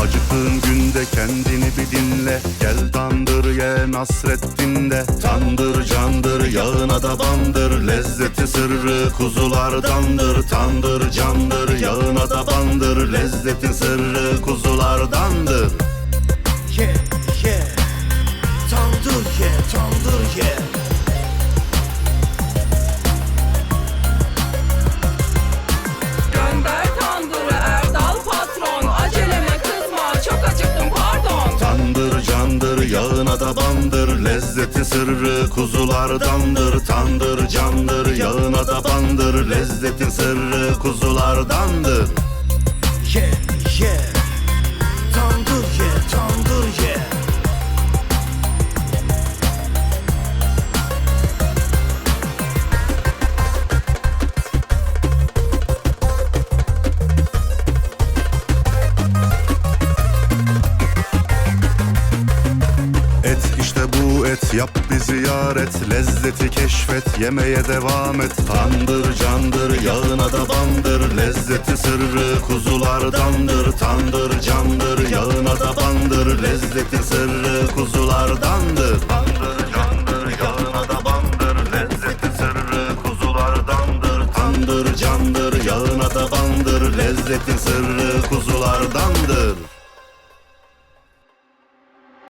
Acıktığın günde kendini bir dinle. Gel tandır ye Nasreddin'de Tandır candır yağına da bandır. Lezzeti sırrı kuzulardandır. Tandır candır yağına da bandır. Lezzetin sırrı kuzulardandır yağına da bandır Lezzeti sırrı kuzulardandır Tandır candır. Yağına da bandır Lezzetin sırrı kuzulardandır. Ye yap bir ziyaret Lezzeti keşfet yemeye devam et. Tandır candır yağına da bandır. Lezzeti sırrı kuzulardandır. Tandır candır yağına da bandır. Lezzeti sırrı kuzulardandır. Tandır candır yağına da bandır. Lezzeti sırrı kuzulardandır. Tandır candır yağına da bandır. Lezzeti sırrı kuzulardandır